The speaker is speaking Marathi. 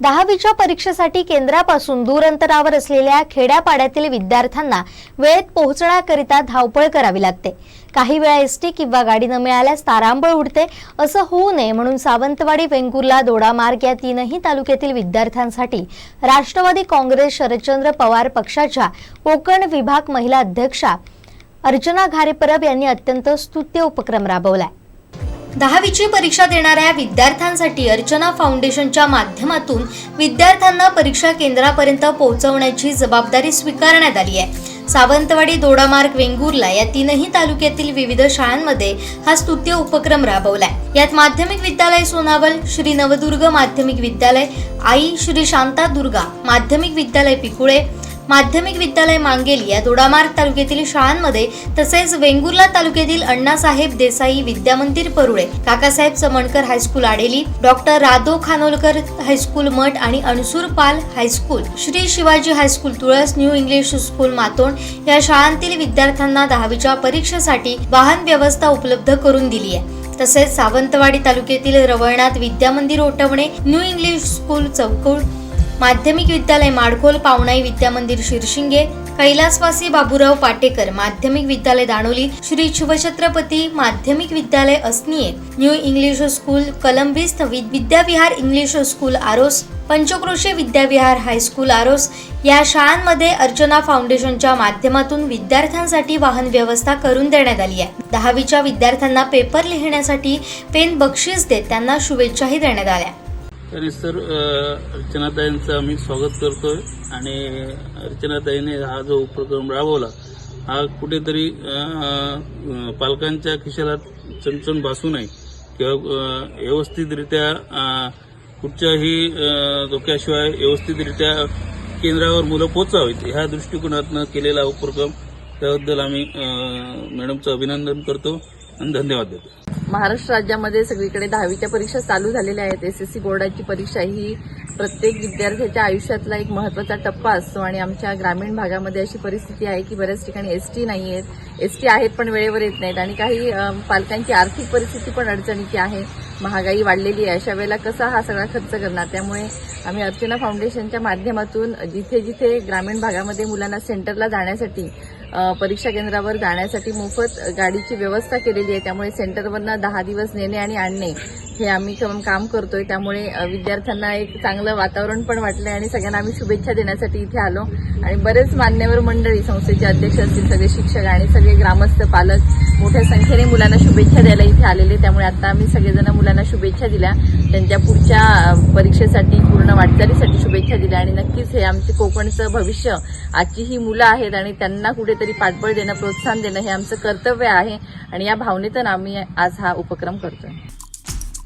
दहावीच्या परीक्षेसाठी केंद्रापासून दूर अंतरावर असलेल्या खेड्यापाड्यातील विद्यार्थ्यांना वेळेत पोहोचण्याकरिता धावपळ करावी लागते. काही वेळा एसटी किंवा गाडी न मिळाल्यास तारांबळ उडते. असं होऊ नये म्हणून सावंतवाडी वेंगुर्ला दोडामार्ग या तीनही तालुक्यातील विद्यार्थ्यांसाठी राष्ट्रवादी काँग्रेस शरदचंद्र पवार पक्षाच्या कोकण विभाग महिला अध्यक्षा अर्चना घारेपरब यांनी अत्यंत स्तुत्य उपक्रम राबवलाय. दहावीची परीक्षा देणाऱ्या विद्यार्थ्यांसाठी अर्चना फाउंडेशनच्या माध्यमातून विद्यार्थ्यांना परीक्षा केंद्रापर्यंत पोहोचवण्याची जबाबदारी स्वीकारण्यात आली आहे. सावंतवाडी दोडामार्ग वेंगुर्ला या तीनही तालुक्यातील विविध शाळांमध्ये हा स्तुत्य उपक्रम राबवलाय. यात माध्यमिक विद्यालय सोनावल श्री नवदुर्ग माध्यमिक विद्यालय आई श्री शांता दुर्गा माध्यमिक विद्यालय पिकुळे माध्यमिक विद्यालय मांगेल या दोडामार्ग तालुक्यातील शाळांमध्ये तसेच वेंगुर्ला तालुक्यातील Annasaheb Desai Vidyamandir Parule Kakasaheb Chamankar high school Adeli doctor Radho Khanolkar high school Math आणि Ansur Pal high school Shri Shivaji high school Tulas new English school Matond या शाळांतील विद्यार्थ्यांना दहावीच्या परीक्षेसाठी वाहन व्यवस्था उपलब्ध करून दिली आहे. तसेच सावंतवाडी तालुक्यातील Ravalnath Vidyamandir Otavane new English school Chaukul माध्यमिक विद्यालय माडखोल पावणाई विद्यामंदिर शिरशिंगे कैलासवासी बाबूराव पाटेकर माध्यमिक विद्यालय दाणोली श्री शिवछत्रपती माध्यमिक विद्यालय Asaniye new English school Kalambist Vidyavihar English school Aros Panchkroshi Vidyavihar high school Aros या शाळांमध्ये अर्चना फाउंडेशनच्या माध्यमातून विद्यार्थ्यांसाठी वाहन व्यवस्था करून देण्यात आली आहे. दहावीच्या विद्यार्थ्यांना पेपर लिहिण्यासाठी पेन बक्षीस देत त्यांना शुभेच्छाही देण्यात आल्या. सर अर्चनाताईंचं आम्ही स्वागत करतोय. आणि अर्चनाताईने हा जो उपक्रम राबवला हा कुठेतरी पालकांच्या खिशाला चणचण भासू नये किंवा व्यवस्थितरित्या कुठच्याही धोक्याशिवाय व्यवस्थितरित्या केंद्रावर मुलं पोचावीत ह्या दृष्टिकोनातनं केलेला उपक्रम त्याबद्दल आम्ही मॅडमचं अभिनंदन करतो आणि धन्यवाद देतो. महाराष्ट्र राज्यामध्ये सगळीकडे दहावीच्या परीक्षा चालू झालेल्या आहेत. एस एस सी बोर्डाची परीक्षा ही प्रत्येक विद्यार्थ्याच्या आयुष्यातला एक महत्त्वाचा टप्पा असतो आणि आमच्या ग्रामीण भागामध्ये अशी परिस्थिती आहे की बऱ्याच ठिकाणी एस टी नाही आहेत. एस टी आहेत पण वेळेवर येत नाहीत आणि काही पालकांची आर्थिक परिस्थिती पण अडचणीची आहे. महागाई वाढलेली आहे. अशा वेळेला कसा हा सगळा खर्च करणार? त्यामुळे आम्ही अर्चना फाउंडेशनच्या माध्यमातून जिथे जिथे ग्रामीण भागामध्ये मुलांना सेंटरला जाण्यासाठी परीक्षा केंद्रावर जाण्यासाठी मोफत गाडीची व्यवस्था केलेली आहे. त्यामुळे सेंटरवरनं दहा दिवस नेणे आणि आणणे हे आम्ही काम करतोय. त्यामुळे विद्यार्थ्यांना एक चांगलं वातावरण पण वाटलंय आणि सगळ्यांना आम्ही शुभेच्छा देण्यासाठी इथे आलो. आणि बरेच मान्यवर मंडळी संस्थेचे अध्यक्ष असतील सगळे शिक्षक आणि सगळे ग्रामस्थ पालक मोठ्या संख्येने मुलांना शुभेच्छा द्यायला इथे आलेले. त्यामुळे आता आम्ही सगळेजण मुलांना शुभेच्छा दिल्या. त्यांच्या पुढच्या परीक्षेसाठी पूर्ण वाटचालीसाठी शुभेच्छा दिल्या. आणि नक्कीच हे आमचे कोकणचं भविष्य आजची ही मुलं आहेत आणि त्यांना कुठेतरी पाठबळ देणं प्रोत्साहन देणं हे आमचं कर्तव्य आहे. आणि या भावनेतून आम्ही आज हा उपक्रम करतोय.